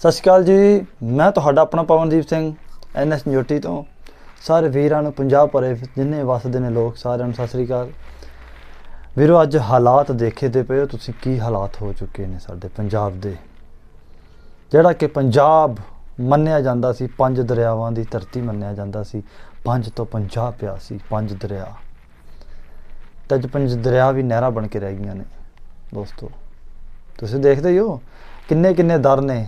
ਸਤਿ ਸ਼੍ਰੀ ਅਕਾਲ ਜੀ। ਮੈਂ ਤੁਹਾਡਾ ਆਪਣਾ ਪਵਨਦੀਪ ਸਿੰਘ ਐਨਐਸ ਨਿਊਟੀ ਤੋਂ। ਸਾਰੇ ਵੀਰਾਂ ਨੂੰ ਪੰਜਾਬ ਭਰੇ ਜਿੰਨੇ ਵਸਦੇ ਨੇ ਲੋਕ, ਸਾਰਿਆਂ ਨੂੰ ਸਤਿ ਸ਼੍ਰੀ ਅਕਾਲ। ਵੀਰੋ, ਅੱਜ ਹਾਲਾਤ ਦੇਖੇ ਤੇ ਪਏ ਹੋ, ਤੁਸੀਂ ਕੀ ਹਾਲਾਤ ਹੋ ਚੁੱਕੇ ਨੇ ਸਾਡੇ ਪੰਜਾਬ ਦੇ? ਜਿਹੜਾ ਕਿ ਪੰਜਾਬ ਮੰਨਿਆ ਜਾਂਦਾ ਸੀ, ਪੰਜ ਦਰਿਆਵਾਂ ਦੀ ਧਰਤੀ ਮੰਨਿਆ ਜਾਂਦਾ ਸੀ, ਪੰਜ ਤੋਂ ਪੰਜਾਬ ਪਿਆ ਸੀ, ਪੰਜ ਦਰਿਆ। ਤੇ ਅੱਜ ਪੰਜ ਦਰਿਆ ਵੀ ਨਹਿਰਾਂ ਬਣ ਕੇ ਰਹਿ ਗਈਆਂ ਨੇ, ਦੋਸਤੋ। ਤੁਸੀਂ ਦੇਖਦੇ ਹੋ ਕਿੰਨੇ ਕਿੰਨੇ ਦਰ ਨੇ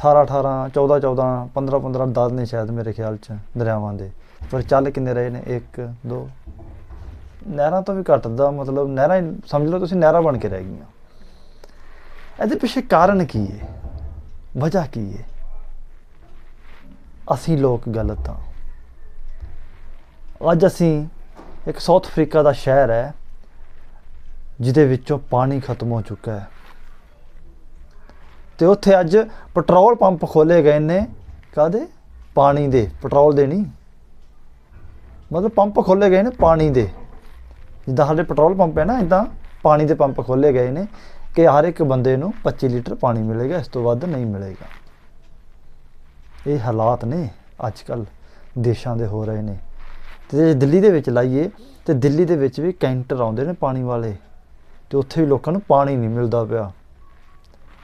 18 18 14 14 15 15 ਦਰ ਨੇ ਸ਼ਾਇਦ ਮੇਰੇ ਖਿਆਲ ਚ ਦਰਿਆਵਾਂ ਦੇ। ਪਰ ਚੱਲ ਕਿੰਨੇ ਰਹੇ ਨੇ? 1 2 ਨਹਿਰਾਂ ਤੋਂ ਵੀ ਘੱਟ ਦਾ ਮਤਲਬ ਨਹਿਰਾਂ ਸਮਝ ਲਓ ਤੁਸੀਂ ਨਹਿਰਾਂ ਬਣ ਕੇ ਰਹਿ ਗਈਆਂ। ਇਹਦੇ ਪਿੱਛੇ ਕਾਰਨ ਕੀ ਹੈ ਵਜ੍ਹਾ ਕੀ ਹੈ ਅਸੀਂ ਲੋਕ ਗਲਤ ਹਾਂ। ਅੱਜ ਅਸੀਂ ਇੱਕ ਸਾਊਥ ਅਫਰੀਕਾ ਦਾ ਸ਼ਹਿਰ ਹੈ, ਜਿਹਦੇ ਵਿੱਚੋਂ ਪਾਣੀ ਖਤਮ ਹੋ ਚੁੱਕਾ ਹੈ। ਤੇ ਉੱਥੇ ਅੱਜ ਪੈਟਰੋਲ ਪੰਪ ਖੋਲੇ ਗਏ ਨੇ। ਕਾਦੇ ਪਾਣੀ ਦੇ। ਪੈਟਰੋਲ ਦੇ ਨਹੀਂ। ਮਤਲਬ ਪੰਪ ਖੋਲੇ ਗਏ ਨੇ ਪਾਣੀ ਦੇ। ਜਿੱਦਾਂ ਸਾਡੇ ਪੈਟਰੋਲ ਪੰਪ ਹੈ ਨਾ ਇਦਾਂ ਪਾਣੀ ਦੇ ਪੰਪ ਖੋਲੇ ਗਏ ਨੇ ਕਿ ਹਰ ਇੱਕ ਬੰਦੇ ਨੂੰ 25 ਲੀਟਰ ਪਾਣੀ ਮਿਲੇਗਾ, ਇਸ ਤੋਂ ਵੱਧ ਨਹੀਂ ਮਿਲੇਗਾ। ਇਹ ਹਾਲਾਤ ਨੇ ਅੱਜ ਕੱਲ ਦੇਸ਼ਾਂ ਦੇ ਹੋ ਰਹੇ ਨੇ। ਤੇ ਜੇ ਦਿੱਲੀ ਦੇ ਵਿੱਚ ਲਾਈਏ, ਤੇ ਦਿੱਲੀ ਦੇ ਵਿੱਚ ਵੀ ਕੈਂਟਰ ਆਉਂਦੇ ਨੇ ਪਾਣੀ ਵਾਲੇ। ਤੇ ਉੱਥੇ ਵੀ ਲੋਕਾਂ ਨੂੰ ਪਾਣੀ ਨਹੀਂ ਮਿਲਦਾ ਪਿਆ।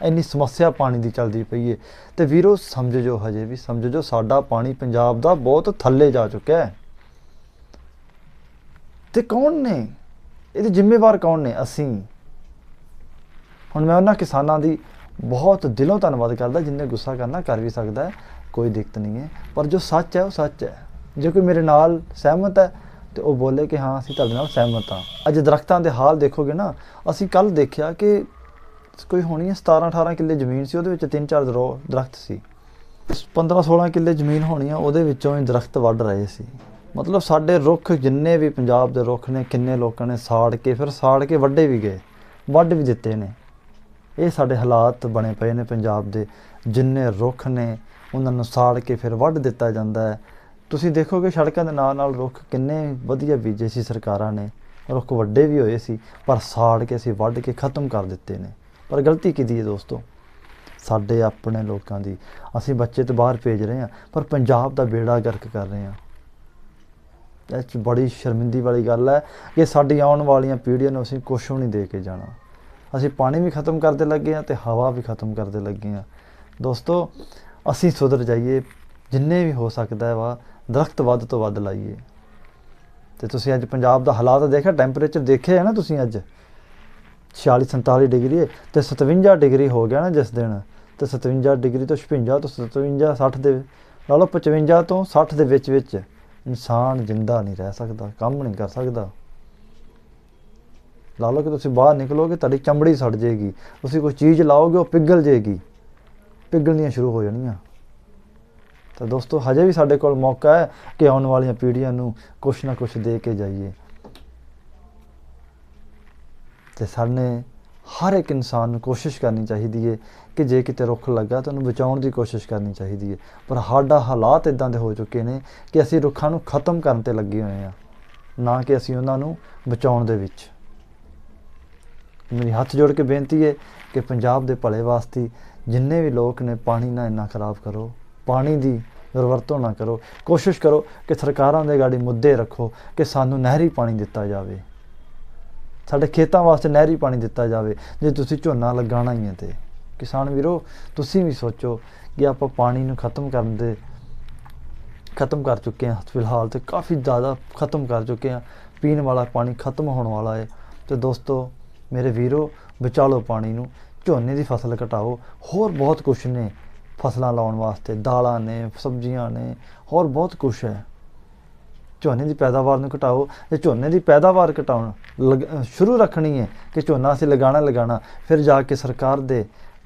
ਇੰਨੀ ਸਮੱਸਿਆ ਪਾਣੀ ਦੀ ਚੱਲਦੀ ਪਈ ਏ। ਤੇ ਵੀਰੋ, ਸਮਝ ਜੋ ਹਜੇ ਵੀ, ਸਮਝ ਜੋ ਸਾਡਾ ਪਾਣੀ ਪੰਜਾਬ ਦਾ ਬਹੁਤ ਥੱਲੇ ਜਾ ਚੁੱਕਿਆ ਹੈ। ਤੇ ਕੌਣ ਨੇ? ਇਹਦੇ ਜ਼ਿੰਮੇਵਾਰ ਕੌਣ ਨੇ? ਅਸੀਂ। ਹੁਣ ਮੈਂ ਉਹਨਾਂ ਕਿਸਾਨਾਂ ਦੀ ਬਹੁਤ ਦਿਲੋਂ ਧੰਨਵਾਦ ਕਰਦਾ ਜਿਨਨੇ ਗੁੱਸਾ ਕਰਨਾ ਕਰ ਵੀ ਸਕਦਾ ਕੋਈ ਦਿੱਕਤ ਨਹੀਂ ਹੈ। ਪਰ ਜੋ ਸੱਚ ਹੈ, ਉਹ ਸੱਚ ਹੈ। ਜੇ ਕੋਈ ਮੇਰੇ ਨਾਲ ਸਹਿਮਤ ਹੈ, ਤੇ ਉਹ ਬੋਲੇ ਕਿ ਹਾਂ, ਅਸੀਂ ਤੁਹਾਡੇ ਨਾਲ ਸਹਿਮਤ ਹਾਂ। ਅੱਜ ਦਰਖਤਾਂ ਦੇ ਹਾਲ ਦੇਖੋਗੇ ਨਾ, ਅਸੀਂ ਕੱਲ ਦੇਖਿਆ ਕਿ ਕੋਈ ਹੋਣੀ ਹੈ 17 18 ਕਿੱਲੇ ਜ਼ਮੀਨ ਸੀ, ਉਹਦੇ ਵਿੱਚ ਤਿੰਨ, ਚਾਰ ਦਰੋ ਦਰਖਤ ਸੀ। 15 16 ਕਿੱਲੇ ਜ਼ਮੀਨ ਹੋਣੀ ਆ, ਉਹਦੇ ਵਿੱਚੋਂ ਹੀ ਦਰਖਤ ਵੱਢ ਰਹੇ ਸੀ। ਮਤਲਬ ਸਾਡੇ ਰੁੱਖ ਜਿੰਨੇ ਵੀ ਪੰਜਾਬ ਦੇ ਰੁੱਖ ਨੇ, ਕਿੰਨੇ ਲੋਕਾਂ ਨੇ ਸਾੜ ਕੇ, ਫਿਰ ਸਾੜ ਕੇ ਵੱਢੇ ਵੀ ਗਏ, ਵੱਢ ਵੀ ਦਿੱਤੇ ਨੇ। ਇਹ ਸਾਡੇ ਹਾਲਾਤ ਬਣੇ ਪਏ ਨੇ ਪੰਜਾਬ ਦੇ, ਜਿੰਨੇ ਰੁੱਖ ਨੇ, ਉਹਨਾਂ ਨੂੰ ਸਾੜ ਕੇ ਫਿਰ ਵੱਢ ਦਿੱਤਾ ਜਾਂਦਾ ਹੈ। ਤੁਸੀਂ ਦੇਖੋਗੇ ਸੜਕਾਂ ਦੇ ਨਾਲ ਨਾਲ ਰੁੱਖ ਕਿੰਨੇ ਵਧੀਆ ਬੀਜੇ ਸੀ ਸਰਕਾਰਾਂ ਨੇ, ਰੁੱਖ ਵੱਡੇ ਵੀ ਹੋਏ ਸੀ, ਪਰ ਸਾੜ ਕੇ ਅਸੀਂ ਵੱਢ ਕੇ ਖਤਮ ਕਰ ਦਿੱਤੇ ਨੇ। ਪਰ ਗਲਤੀ ਕਿਹਦੀ ਹੈ ਦੋਸਤੋ? ਸਾਡੇ ਆਪਣੇ ਲੋਕਾਂ ਦੀ। ਅਸੀਂ ਬੱਚੇ ਤੇ ਬਾਹਰ ਭੇਜ ਰਹੇ ਹਾਂ, ਪਰ ਪੰਜਾਬ ਦਾ ਬੇੜਾ ਗਰਕ ਕਰ ਰਹੇ ਹਾਂ। ਇਹ 'ਚ ਬੜੀ ਸ਼ਰਮਿੰਦੀ ਵਾਲੀ ਗੱਲ ਹੈ ਕਿ ਸਾਡੀ ਆਉਣ ਵਾਲੀਆਂ ਪੀੜ੍ਹੀਆਂ ਨੂੰ ਅਸੀਂ ਕੁਛ ਵੀ ਨਹੀਂ ਦੇ ਕੇ ਜਾਣਾ। ਅਸੀਂ ਪਾਣੀ ਵੀ ਖਤਮ ਕਰਦੇ ਲੱਗੇ ਹਾਂ ਤੇ ਹਵਾ ਵੀ ਖਤਮ ਕਰਦੇ ਲੱਗੇ ਹਾਂ। ਦੋਸਤੋ, ਅਸੀਂ ਸੁਧਰ ਜਾਈਏ, ਜਿੰਨੇ ਵੀ ਹੋ ਸਕਦਾ ਹੈ ਵਾ, ਦਰਖਤ ਵੱਧ ਤੋਂ ਵੱਧ ਲਾਈਏ। ਤੇ ਤੁਸੀਂ ਅੱਜ ਪੰਜਾਬ ਦਾ ਹਾਲਾਤ ਦੇਖਿਆ? ਟੈਂਪਰੇਚਰ ਦੇਖਿਆ ਹੈ ਨਾ ਤੁਸੀਂ ਅੱਜ? 46 47 ਡਿਗਰੀ ਹੈ ਤੇ 57 ਡਿਗਰੀ ਹੋ ਗਿਆ ਨਾ ਜਿਸ ਦਿਨ। ਤੇ 57 ਡਿਗਰੀ ਤੋਂ 56 ਤੋਂ 57 60 ਦੇ, ਲਾ ਲਓ 55 ਤੋਂ 60 ਦੇ ਵਿੱਚ ਵਿੱਚ ਇਨਸਾਨ ਜਿੰਦਾ ਨਹੀਂ ਰਹਿ ਸਕਦਾ, ਕੰਮ ਨਹੀਂ ਕਰ ਸਕਦਾ। ਲਾ ਲਓ ਕਿ ਤੁਸੀਂ ਬਾਹਰ ਨਿਕਲੋਗੇ, ਤੁਹਾਡੀ ਚਮੜੀ ਸੜ ਜਾਏਗੀ। ਤੁਸੀਂ ਕੋਈ ਚੀਜ਼ ਲਾਓਗੇ, ਉਹ ਪਿਘਲ ਜਾਏਗੀ। ਪਿਘਲਣੀਆਂ ਸ਼ੁਰੂ ਹੋ ਜਾਣੀਆਂ। ਤਾਂ ਦੋਸਤੋ, ਹਜੇ ਵੀ ਸਾਡੇ ਕੋਲ ਮੌਕਾ ਹੈ ਕਿ ਆਉਣ ਵਾਲੀਆਂ ਪੀੜ੍ਹੀਆਂ ਨੂੰ ਕੁਛ ਨਾ ਕੁਛ ਦੇ ਕੇ ਜਾਈਏ। ਤੇ ਸਾਨੇ ਹਰ ਇੱਕ ਇਨਸਾਨ ਨੂੰ ਕੋਸ਼ਿਸ਼ ਕਰਨੀ ਚਾਹੀਦੀ ਹੈ ਕਿ ਜੇ ਕਿਤੇ ਰੁੱਖ ਲੱਗਾ ਤਾਂ ਉਹਨੂੰ ਬਚਾਉਣ ਦੀ ਕੋਸ਼ਿਸ਼ ਕਰਨੀ ਚਾਹੀਦੀ ਹੈ ਪਰ ਸਾਡਾ ਹਾਲਾਤ ਇਦਾਂ ਦੇ ਹੋ ਚੁੱਕੇ ਨੇ ਕਿ ਅਸੀਂ ਰੁੱਖਾਂ ਨੂੰ ਖਤਮ ਕਰਨ ਤੇ ਲੱਗੇ ਹੋਏ ਆ ਨਾ ਕਿ ਅਸੀਂ ਉਹਨਾਂ ਨੂੰ ਬਚਾਉਣ ਦੇ ਵਿੱਚ। ਮੇਰੀ ਹੱਥ ਜੋੜ ਕੇ ਬੇਨਤੀ ਹੈ ਕਿ ਪੰਜਾਬ ਦੇ ਭਲੇ ਵਾਸਤੇ ਜਿੰਨੇ ਵੀ ਲੋਕ ਨੇ ਪਾਣੀ ਨਾ ਇੰਨਾ ਖਰਾਬ ਕਰੋ, ਪਾਣੀ ਦੀ ਦੁਰਵਰਤੋਂ ਨਾ ਕਰੋ। ਕੋਸ਼ਿਸ਼ ਕਰੋ ਕਿ ਸਰਕਾਰਾਂ ਦੇ ਗਾੜੀ ਮੁੱਦੇ ਰੱਖੋ ਕਿ ਸਾਨੂੰ ਨਹਿਰੀ ਪਾਣੀ ਦਿੱਤਾ ਜਾਵੇ। ਸਾਡੇ ਖੇਤਾਂ ਵਾਸਤੇ ਨਹਿਰੀ ਪਾਣੀ ਦਿੱਤਾ ਜਾਵੇ, ਜੇ ਤੁਸੀਂ ਝੋਨਾ ਲਗਾਉਣਾ ਹੀ ਹੈ ਤੇ। ਕਿਸਾਨ ਵੀਰੋ, ਤੁਸੀਂ ਵੀ ਸੋਚੋ ਕਿ ਆਪਾਂ ਪਾਣੀ ਨੂੰ ਖਤਮ ਕਰਨ ਦੇ, ਖਤਮ ਕਰ ਚੁੱਕੇ ਹਾਂ। ਫਿਲਹਾਲ ਤੇ ਕਾਫੀ ਜ਼ਿਆਦਾ ਖਤਮ ਕਰ ਚੁੱਕੇ ਹਾਂ। ਪੀਣ ਵਾਲਾ ਪਾਣੀ ਖਤਮ ਹੋਣ ਵਾਲਾ ਹੈ। ਤੇ ਦੋਸਤੋ, ਮੇਰੇ ਵੀਰੋ ਬਚਾ ਲਓ ਪਾਣੀ ਨੂੰ। ਝੋਨੇ ਦੀ ਫਸਲ ਘਟਾਓ। ਹੋਰ ਬਹੁਤ ਕੁਝ ਨੇ ਫਸਲਾਂ ਲਾਉਣ ਵਾਸਤੇ। ਦਾਲਾਂ ਨੇ, ਸਬਜ਼ੀਆਂ ਨੇ, ਹੋਰ ਬਹੁਤ ਕੁਝ ਹੈ। ਝੋਨੇ ਦੀ ਪੈਦਾਵਾਰ ਨੂੰ ਘਟਾਓ, ਜੇ ਝੋਨੇ ਦੀ ਪੈਦਾਵਾਰ ਘਟਾਉਣ ਲਗ- ਸ਼ੁਰੂ ਰੱਖਣੀ ਹੈ ਕਿ ਝੋਨਾ ਅਸੀਂ ਲਗਾਣਾ ਲਗਾਣਾ, ਫਿਰ ਜਾ ਕੇ ਸਰਕਾਰ ਦੇ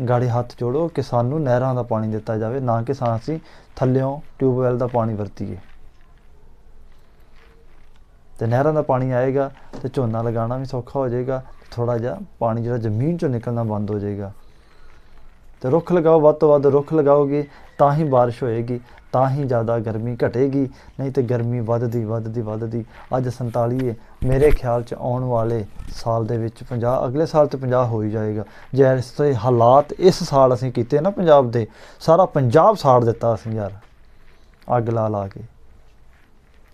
ਗਾੜੇ ਹੱਥ ਜੋੜੋ ਕਿ ਸਾਨੂੰ ਨਹਿਰਾਂ ਦਾ ਪਾਣੀ ਦਿੱਤਾ ਜਾਵੇ, ਨਾ ਕਿ ਸਾ- ਅਸੀਂ ਥੱਲਿਓਂ ਟਿਊਬਵੈਲ ਦਾ ਪਾਣੀ ਵਰਤੀਏ। ਤੇ ਨਹਿਰਾਂ ਦਾ ਪਾਣੀ ਆਏਗਾ ਤੇ ਝੋਨਾ ਲਗਾਉਣਾ ਵੀ ਸੌਖਾ ਹੋ ਜਾਏਗਾ ਥੋੜਾ ਜਿਹਾ ਪਾਣੀ ਜਿਹੜਾ ਜ਼ਮੀਨ ਚੋਂ ਨਿਕਲਣਾ ਬੰਦ ਹੋ ਜਾਏਗਾ। ਤੇ ਰੁੱਖ ਲਗਾਓ, ਵੱਧ ਤੋਂ ਵੱਧ ਰੁੱਖ ਲਗਾਓਗੇ ਤਾਂ ਹੀ ਬਾਰਿਸ਼ ਹੋਏਗੀ। ਤਾਂ ਹੀ ਜ਼ਿਆਦਾ ਗਰਮੀ ਘਟੇਗੀ, ਨਹੀਂ ਤੇ ਗਰਮੀ ਵੱਧਦੀ ਵੱਧਦੀ ਵੱਧਦੀ। ਅੱਜ 47 ਹੈ ਮੇਰੇ ਖਿਆਲ ਚ ਆਉਣ ਵਾਲੇ ਸਾਲ ਦੇ ਵਿੱਚ 50 ਅਗਲੇ ਸਾਲ ਤੇ 50 ਹੋ ਹੀ ਜਾਏਗਾ। ਜੇ ਇਸ ਤੇ ਹਾਲਾਤ ਇਸ ਸਾਲ ਅਸੀਂ ਕੀਤੇ ਨਾ ਪੰਜਾਬ ਦੇ, ਸਾਰਾ ਪੰਜਾਬ ਸਾੜ ਦਿੱਤਾ ਅਸੀਂ ਯਾਰ, ਅੱਗ ਲਾ ਲਾ ਕੇ।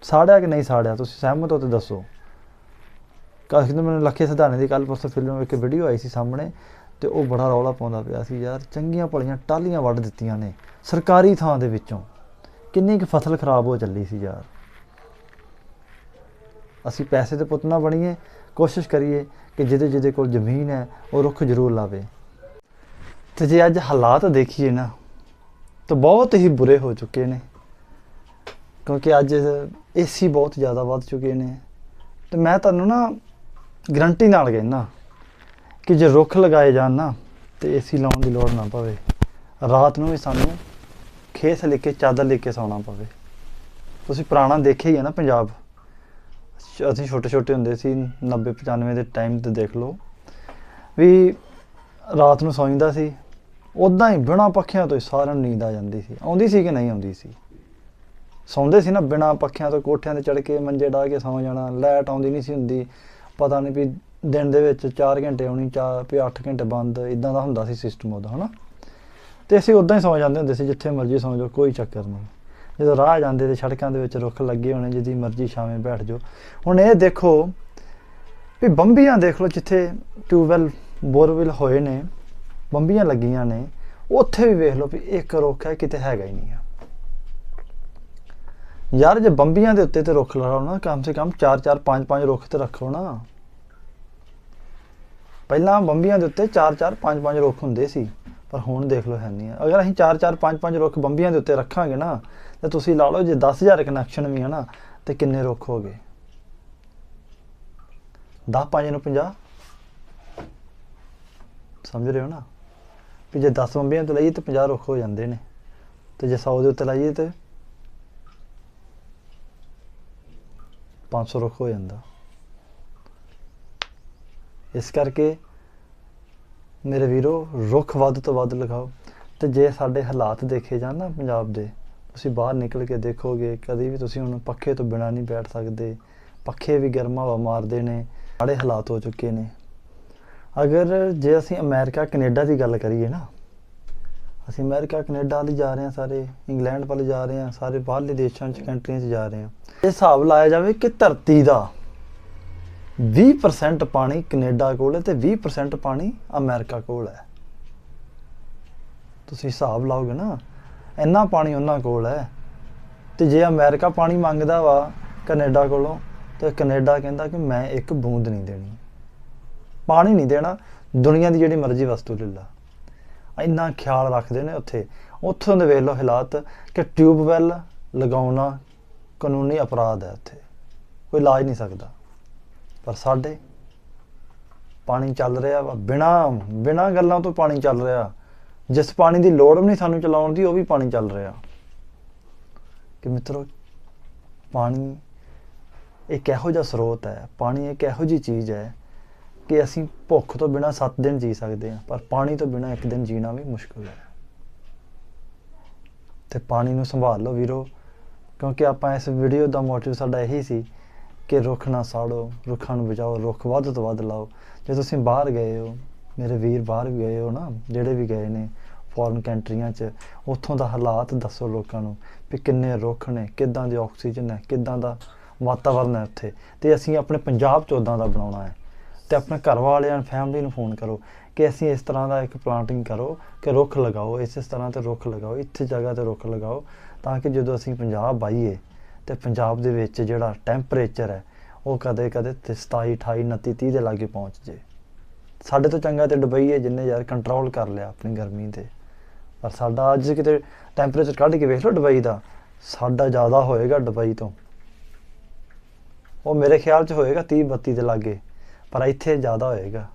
ਸਾੜਿਆ ਕਿ ਨਹੀਂ ਸਾੜਿਆ, ਤੁਸੀਂ ਸਹਿਮਤ ਹੋ ਤੇ ਦੱਸੋ। ਕਾਸ਼ ਨੂੰ ਮੈਨੂੰ ਲੱਖੇ ਸਿਧਾਣੇ ਦੀ ਕੱਲ ਪਰਸੋਂ ਫਿਲਮ ਇੱਕ ਵੀਡੀਓ ਆਈ ਸੀ ਸਾਹਮਣੇ, ਤੇ ਉਹ ਬੜਾ ਰੌਲਾ ਪਾਉਂਦਾ ਪਿਆ ਸੀ ਯਾਰ, ਚੰਗੀਆਂ ਭਲੀਆਂ ਟਾਲੀਆਂ ਵੱਢ ਦਿੱਤੀਆਂ ਨੇ ਸਰਕਾਰੀ ਥਾਂ ਦੇ ਵਿੱਚੋਂ। ਕਿੰਨੀ ਕੁ ਫਸਲ ਖਰਾਬ ਹੋ ਚੱਲੀ ਸੀ ਯਾਰ। ਅਸੀਂ ਪੈਸੇ ਦੇ ਪੁੱਤ ਨਾ ਬਣੀਏ, ਕੋਸ਼ਿਸ਼ ਕਰੀਏ ਕਿ ਜਿਹਦੇ ਜਿਹਦੇ ਕੋਲ ਜ਼ਮੀਨ ਹੈ, ਉਹ ਰੁੱਖ ਜ਼ਰੂਰ ਲਾਵੇ। ਤੇ ਜੇ ਅੱਜ ਹਾਲਾਤ ਦੇਖੀਏ ਨਾ, ਤਾਂ ਬਹੁਤ ਹੀ ਬੁਰੇ ਹੋ ਚੁੱਕੇ ਨੇ। ਕਿਉਂਕਿ ਅੱਜ ਏਸੀ ਬਹੁਤ ਜ਼ਿਆਦਾ ਵੱਧ ਚੁੱਕੇ ਨੇ। ਤੇ ਮੈਂ ਤੁਹਾਨੂੰ ਨਾ ਗਰੰਟੀ ਨਾਲ ਕਹਿੰਦਾ ਕਿ ਜੇ ਰੁੱਖ ਲਗਾਏ ਜਾਣ ਨਾ, ਤੇ ਏਸੀ ਲਾਉਣ ਦੀ ਲੋੜ ਨਾ ਪਵੇ। ਰਾਤ ਨੂੰ ਵੀ ਸਾਨੂੰ ਖੇਸ ਲੈ ਕੇ ਚਾਦਰ ਲੈ ਕੇ ਸੌਣਾ ਪਵੇ। ਤੁਸੀਂ ਪੁਰਾਣਾ ਦੇਖਿਆ ਹੀ ਹੈ ਨਾ ਪੰਜਾਬ। ਸ਼- ਅਸੀਂ ਛੋਟੇ ਛੋਟੇ ਹੁੰਦੇ ਸੀ 90 95 ਦੇ ਟਾਈਮ ਤੇ ਦੇਖ ਲਓ। ਵੀ ਰਾਤ ਨੂੰ ਸੌਂਦਾ ਸੀ ਉਦਾਂ ਹੀ ਬਿਨਾਂ ਪੱਖਿਆਂ ਤੋਂ ਹੀ ਸਾਰਿਆਂ ਨੂੰ ਨੀਂਦ ਆ ਜਾਂਦੀ ਸੀ। ਆਉਂਦੀ ਸੀ ਕਿ ਨਹੀਂ ਆਉਂਦੀ ਸੀ? ਸੌਂਦੇ ਸੀ ਨਾ ਬਿਨਾਂ ਪੱਖਿਆਂ ਤੋਂ, ਕੋਠਿਆਂ ਤੇ ਚੜ ਕੇ ਮੰਜੇ ਢਾ ਕੇ ਸੌਂ ਜਾਣਾ, ਲਾਈਟ ਆਉਂਦੀ ਨਹੀਂ ਸੀ ਹੁੰਦੀ। ਪਤਾ ਨਹੀਂ ਵੀ ਦਿਨ ਦੇ ਵਿੱਚ 4 ਘੰਟੇ ਆਉਣੀ ਚਾਰ ਵੀ 8 ਘੰਟੇ ਬੰਦ ਇਦਾਂ ਦਾ ਹੁੰਦਾ ਸੀ ਸਿਸਟਮ ਉਹਦਾ, ਹਨਾ? ਤੇ ਅਸੀਂ ਉਦਾਂ ਹੀ ਸੌਂ ਜਾਂਦੇ ਹੁੰਦੇ ਸੀ ਜਿੱਥੇ ਮਰਜ਼ੀ ਸੌਂ ਜਾਓ, ਕੋਈ ਚੱਕਰ ਨਹੀਂ। ਜਦੋਂ ਰਾਹ ਜਾਂਦੇ ਤੇ ਸੜਕਾਂ ਦੇ ਵਿੱਚ ਰੁੱਖ ਲੱਗੇ ਹੋਣੇ, ਜਿਹਦੀ ਮਰਜ਼ੀ ਛਾਵੇਂ ਬੈਠ ਜਾਓ। ਹੁਣ ਇਹ ਦੇਖੋ ਵੀ ਬੰਬੀਆਂ ਦੇਖ ਲਓ ਜਿੱਥੇ ਟਿਊਬਵੈਲ, ਬੋਰਵੈਲ ਹੋਏ ਨੇ, ਬੰਬੀਆਂ ਲੱਗੀਆਂ ਨੇ, ਉੱਥੇ ਵੀ ਵੇਖ ਲਓ ਵੀ ਇੱਕ ਰੁੱਖ ਹੈ, ਕਿਤੇ ਹੈਗਾ ਹੀ ਨਹੀਂ ਆ। ਯਾਰ ਜੇ ਬੰਬੀਆਂ ਦੇ ਉੱਤੇ ਤੇ ਰੁੱਖ ਲਾਓ ਨਾ, ਕਮ ਸੇ ਕਮ 4 4 5 5 ਰੁੱਖ ਤੇ ਰੱਖੋ ਨਾ। ਪਹਿਲਾਂ ਬੰਬੀਆਂ ਦੇ ਉੱਤੇ 4 4 5 5 ਰੁੱਖ ਹੁੰਦੇ ਸੀ। ਪਰ ਹੁਣ ਦੇਖ ਲਓ ਹੈ ਨਹੀਂ ਆ। ਅਗਰ ਅਸੀਂ 4 4 5 5 ਰੁੱਖ ਬੰਬੀਆਂ ਦੇ ਉੱਤੇ ਰੱਖਾਂਗੇ ਨਾ, ਤੇ ਤੁਸੀਂ ਲਾ ਲਓ ਜੇ 10000 ਕਨੈਕਸ਼ਨ ਵੀ ਹੈ ਨਾ, ਤੇ ਕਿੰਨੇ ਰੁੱਖ ਹੋ ਗਏ? 10 5 ਨੂੰ 50 ਸਮਝ ਰਹੇ ਹੋ ਨਾ? ਵੀ ਜੇ 10 ਬੰਬੀਆਂ ਤੋਂ ਲਈਏ ਤੇ 50 ਰੁੱਖ ਹੋ ਜਾਂਦੇ ਨੇ। ਤੇ ਜੇ 100 ਦੇ ਉੱਤੇ ਲਾਈਏ ਤੇ 500 ਰੁੱਖ ਹੋ ਜਾਂਦਾ। ਇਸ ਕਰਕੇ ਮੇਰੇ ਵੀਰੋ, ਰੁੱਖ ਵੱਧ ਤੋਂ ਵੱਧ ਲਗਾਓ। ਤੇ ਜੇ ਸਾਡੇ ਹਾਲਾਤ ਦੇਖੇ ਜਾਣ ਨਾ ਪੰਜਾਬ ਦੇ, ਤੁਸੀਂ ਬਾਹਰ ਨਿਕਲ ਕੇ ਦੇਖੋਗੇ, ਕਦੀ ਵੀ ਤੁਸੀਂ ਹੁਣ ਪੱਖੇ ਤੋਂ ਬਿਨਾਂ ਨਹੀਂ ਬੈਠ ਸਕਦੇ। ਪੱਖੇ ਵੀ ਗਰਮ ਹਵਾ ਮਾਰਦੇ ਨੇ ਬੜੇ ਹਾਲਾਤ ਹੋ ਚੁੱਕੇ ਨੇ। ਅਗਰ ਜੇ ਅਸੀਂ ਅਮਰੀਕਾ, ਕੈਨੇਡਾ ਦੀ ਗੱਲ ਕਰੀਏ ਨਾ, ਅਸੀਂ ਅਮਰੀਕਾ, ਕੈਨੇਡਾ ਵੱਲ ਜਾ ਰਹੇ ਹਾਂ ਸਾਰੇ, ਇੰਗਲੈਂਡ ਵੱਲ ਜਾ ਰਹੇ ਹਾਂ, ਸਾਰੇ ਬਾਹਰਲੇ ਦੇਸ਼ਾਂ 'ਚ ਕੰਟਰੀਆਂ 'ਚ ਜਾ ਰਹੇ ਹਾਂ। ਇਹ ਹਿਸਾਬ ਲਾਇਆ ਜਾਵੇ ਕਿ ਧਰਤੀ ਦਾ 20% ਪਾਣੀ ਕੈਨੇਡਾ ਕੋਲ ਹੈ ਤੇ 20% ਪਾਣੀ ਅਮਰੀਕਾ ਕੋਲ ਹੈ। ਤੁਸੀਂ ਹਿਸਾਬ ਲਾਓਗੇ ਨਾ, ਇੰਨਾ ਪਾਣੀ ਉਹਨਾਂ ਕੋਲ ਹੈ ਤੇ ਜੇ ਅਮਰੀਕਾ ਪਾਣੀ ਮੰਗਦਾ ਵਾ ਕੈਨੇਡਾ ਕੋਲੋਂ, ਤੇ ਕੈਨੇਡਾ ਕਹਿੰਦਾ ਕਿ ਮੈਂ ਇੱਕ ਬੂੰਦ ਨਹੀਂ ਦੇਣੀ। ਪਾਣੀ ਨਹੀਂ ਦੇਣਾ, ਦੁਨੀਆ ਦੀ ਜਿਹੜੀ ਮਰਜ਼ੀ ਵਸਤੂ ਲੈ ਲਾ। ਇੰਨਾ ਖਿਆਲ ਰੱਖਦੇ ਨੇ ਉੱਥੇ। ਉੱਥੋਂ ਦੇ ਵੇਖ ਲਓ ਹਾਲਾਤ ਕਿ ਟਿਊਬਵੈਲ ਲਗਾਉਣਾ ਕਾਨੂੰਨੀ ਅਪਰਾਧ ਹੈ ਉੱਥੇ। ਕੋਈ ਲਾ ਨਹੀਂ ਸਕਦਾ। ਪਰ ਸਾਡੇ ਪਾਣੀ ਚੱਲ ਰਿਹਾ ਵਾ। ਬਿਨਾ ਬਿਨਾ ਗੱਲਾਂ ਤੋਂ ਪਾਣੀ ਚੱਲ ਰਿਹਾ। ਜਿਸ ਪਾਣੀ ਦੀ ਲੋੜ ਵੀ ਨਹੀਂ ਸਾਨੂੰ ਚਲਾਉਣ ਦੀ, ਉਹ ਵੀ ਪਾਣੀ ਚੱਲ ਰਿਹਾ। ਕਿ ਮਿੱਤਰੋ, ਪਾਣੀ ਇੱਕ ਇਹੋ ਜਿਹਾ ਸਰੋਤ ਹੈ। ਪਾਣੀ ਇੱਕ ਇਹੋ ਜਿਹੀ ਚੀਜ਼ ਹੈ ਕਿ ਅਸੀਂ ਭੁੱਖ ਤੋਂ ਬਿਨਾ 7 ਦਿਨ ਜੀ ਸਕਦੇ ਹਾਂ, ਪਰ ਪਾਣੀ ਤੋਂ ਬਿਨਾ ਇੱਕ ਦਿਨ ਜੀਣਾ ਵੀ ਮੁਸ਼ਕਲ ਹੈ। ਤੇ ਪਾਣੀ ਨੂੰ ਸੰਭਾਲ ਲਓ ਵੀਰੋ, ਕਿਉਂਕਿ ਆਪਾਂ ਇਸ ਵੀਡੀਓ ਦਾ ਮੋਟਿਵ ਸਾਡਾ ਇਹੀ ਸੀ ਕਿ ਰੁੱਖ ਨਾ ਸਾੜੋ, ਰੁੱਖਾਂ ਨੂੰ ਬਚਾਓ, ਰੁੱਖ ਵੱਧ ਤੋਂ ਵੱਧ ਲਾਓ। ਜੇ ਤੁਸੀਂ ਬਾਹਰ ਗਏ ਹੋ, ਮੇਰੇ ਵੀਰ ਬਾਹਰ ਵੀ ਗਏ ਹੋ ਨਾ, ਜਿਹੜੇ ਵੀ ਗਏ ਨੇ ਫੋਰਨ ਕੰਟਰੀਆਂ 'ਚ, ਉੱਥੋਂ ਦਾ ਹਾਲਾਤ ਦੱਸੋ ਲੋਕਾਂ ਨੂੰ ਵੀ ਕਿੰਨੇ ਰੁੱਖ ਨੇ, ਕਿੱਦਾਂ ਦੀ ਆਕਸੀਜਨ ਹੈ, ਕਿੱਦਾਂ ਦਾ ਵਾਤਾਵਰਨ ਹੈ ਉੱਥੇ। ਤੇ ਅਸੀਂ ਆਪਣੇ ਪੰਜਾਬ 'ਚ ਉਦਾਂ ਦਾ ਬਣਾਉਣਾ ਹੈ। ਤੇ ਆਪਣੇ ਘਰ ਵਾਲਿਆਂ ਫੈਮਿਲੀ ਨੂੰ ਫੋਨ ਕਰੋ ਕਿ ਅਸੀਂ ਇਸ ਤਰ੍ਹਾਂ ਦਾ ਇੱਕ ਪਲਾਂਟਿੰਗ ਕਰੋ ਕਿ ਰੁੱਖ ਲਗਾਓ ਇਸ ਇਸ ਤਰ੍ਹਾਂ ਤੇ ਰੁੱਖ ਲਗਾਓ, ਇੱਥੇ ਜਗ੍ਹਾ ਤੇ ਰੁੱਖ ਲਗਾਓ ਤਾਂ ਕਿ ਜਦੋਂ ਅਸੀਂ ਪੰਜਾਬ ਆਈਏ ਤੇ ਪੰਜਾਬ ਦੇ ਵਿੱਚ ਜਿਹੜਾ ਟੈਂਪਰੇਚਰ ਹੈ, ਉਹ ਕਦੇ ਕਦੇ ਤੇ 27 28 29 30 ਦੇ ਲਾਗੇ ਪਹੁੰਚ ਜੇ। ਸਾਡੇ ਤੋਂ ਚੰਗਾ ਤੇ ਦੁਬਈ ਹੈ, ਜਿੰਨੇ ਯਾਰ ਕੰਟਰੋਲ ਕਰ ਲਿਆ ਆਪਣੀ ਗਰਮੀ ਤੇ। ਪਰ ਸਾਡਾ ਅੱਜ ਕਿਤੇ ਟੈਂਪਰੇਚਰ ਕੱਢ ਕੇ ਵੇਖ ਲਓ ਦੁਬਈ ਦਾ, ਸਾਡਾ ਜ਼ਿਆਦਾ ਹੋਏਗਾ ਦੁਬਈ ਤੋਂ। ਉਹ ਮੇਰੇ ਖਿਆਲ 'ਚ ਹੋਏਗਾ 30 32 ਦੇ ਲਾਗੇ, ਪਰ ਇੱਥੇ ਜ਼ਿਆਦਾ ਹੋਏਗਾ।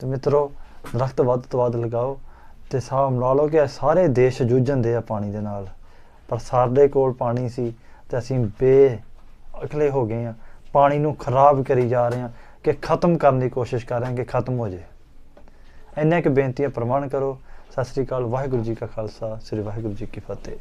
ਤੇ ਮਿੱਤਰੋ, ਦਰਖਤ ਵੱਧ ਤੋਂ ਵੱਧ ਲਗਾਓ ਤੇ ਸਾਹ ਲਾ ਲਓ ਕਿ ਸਾਰੇ ਦੇਸ਼ ਜੂਝਣਦੇ ਆ ਪਾਣੀ ਦੇ ਨਾਲ। ਪਰ ਸਾਡੇ ਕੋਲ ਪਾਣੀ ਸੀ ਤੇ ਅਸੀਂ ਬੇ ਅਕਲੇ ਹੋ ਗਏ ਆ ਪਾਣੀ ਨੂੰ ਖਰਾਬ ਕਰੀ ਜਾ ਰਹੇ ਆ ਕਿ ਖਤਮ ਕਰਨ ਦੀ ਕੋਸ਼ਿਸ਼ ਕਰ ਰਹੇ ਆ ਕਿ ਖਤਮ ਹੋ ਜੇ। ਇੰਨੀਆਂ ਕਿ ਬੇਨਤੀਆਂ ਪ੍ਰਮਾਣ ਕਰੋ। ਸਤਿ ਸ੍ਰੀ ਅਕਾਲ, ਵਾਹਿਗੁਰੂ ਜੀ ਕਾ ਖਾਲਸਾ, ਸ੍ਰੀ ਵਾਹਿਗੁਰੂ ਜੀ ਕੀ ਫਤਿਹ।